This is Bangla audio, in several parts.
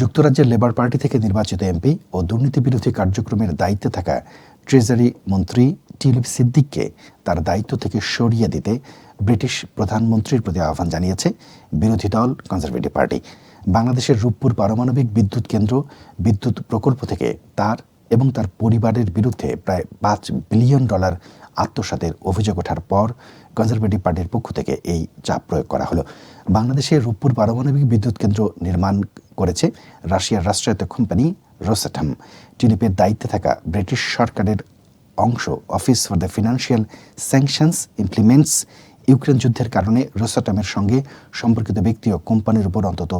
যুক্তরাজ্যের লেবার পার্টি থেকে নির্বাচিত এমপি ও দুর্নীতি বিরোধী কার্যক্রমের দায়িত্বে থাকা ট্রেজারি মন্ত্রী টিলিপ সিদ্দিককে তার দায়িত্ব থেকে সরিয়ে দিতে ব্রিটিশ প্রধানমন্ত্রীর প্রতি আহ্বান জানিয়েছে বিরোধী দল কনজারভেটিভ পার্টি। বাংলাদেশের রূপপুর পারমাণবিক বিদ্যুৎ কেন্দ্র বিদ্যুৎ প্রকল্প থেকে তার এবং তার পরিবারের বিরুদ্ধে প্রায় পাঁচ বিলিয়ন ডলার আত্মসাতের অভিযোগ ওঠার পর কনজারভেটিভ পার্টির পক্ষ থেকে এই চাপ প্রয়োগ করা হলো। বাংলাদেশের রূপপুর পারমাণবিক বিদ্যুৎ কেন্দ্র নির্মাণ করেছে রাশিয়ার রাষ্ট্রায়ত্ত কোম্পানি রোসাটাম। টিলিপের দায়িত্বে থাকা ব্রিটিশ সরকারের অংশ office for the financial sanctions implements Ukraine যুদ্ধের কারণে রোসাটামের সঙ্গে সম্পর্কিত ব্যক্তি ও কোম্পানির উপর অন্তত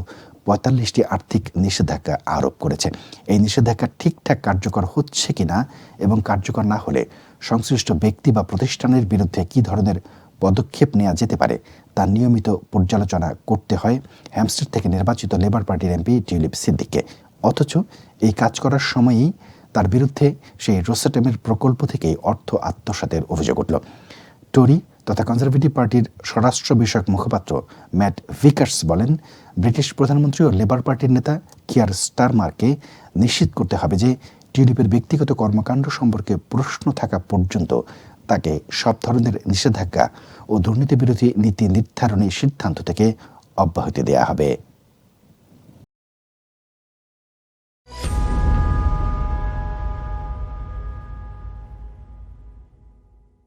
পঁয়তাল্লিশটি আর্থিক নিষেধাজ্ঞা আরোপ করেছে। এই নিষেধাজ্ঞা ঠিকঠাক কার্যকর হচ্ছে কিনা এবং কার্যকর না হলে সংশ্লিষ্ট ব্যক্তি বা প্রতিষ্ঠানের বিরুদ্ধে কী ধরনের পদক্ষেপ নেওয়া যেতে পারে। তা নিয়মিত পর্যালোচনা করতে হয় হ্যামস্টার থেকে নির্বাচিত লেবার পার্টির এমপি টিউলিপ সিদ্দিককে। অথচ এই কাজ করার সময়ই তার বিরুদ্ধে সেই রোসাটেমের প্রকল্প থেকে অর্থ আত্মসাতের অভিযোগ উঠল। টরি তথা কনজারভেটিভ পার্টির স্বরাষ্ট্র বিষয়ক মুখপাত্র ম্যাট ভিকার্স বলেন, ব্রিটিশ প্রধানমন্ত্রী ও লেবার পার্টির নেতা কিয়ার স্টারমারকে নিশ্চিত করতে হবে যে টিউলিপের ব্যক্তিগত কর্মকাণ্ড সম্পর্কে প্রশ্ন থাকা পর্যন্ত তাকে সব ধরনের নিষেধাজ্ঞা ও দুর্নীতি বিরোধী নীতি নির্ধারণী সিদ্ধান্ত থেকে অব্যাহতি দেওয়া হবে।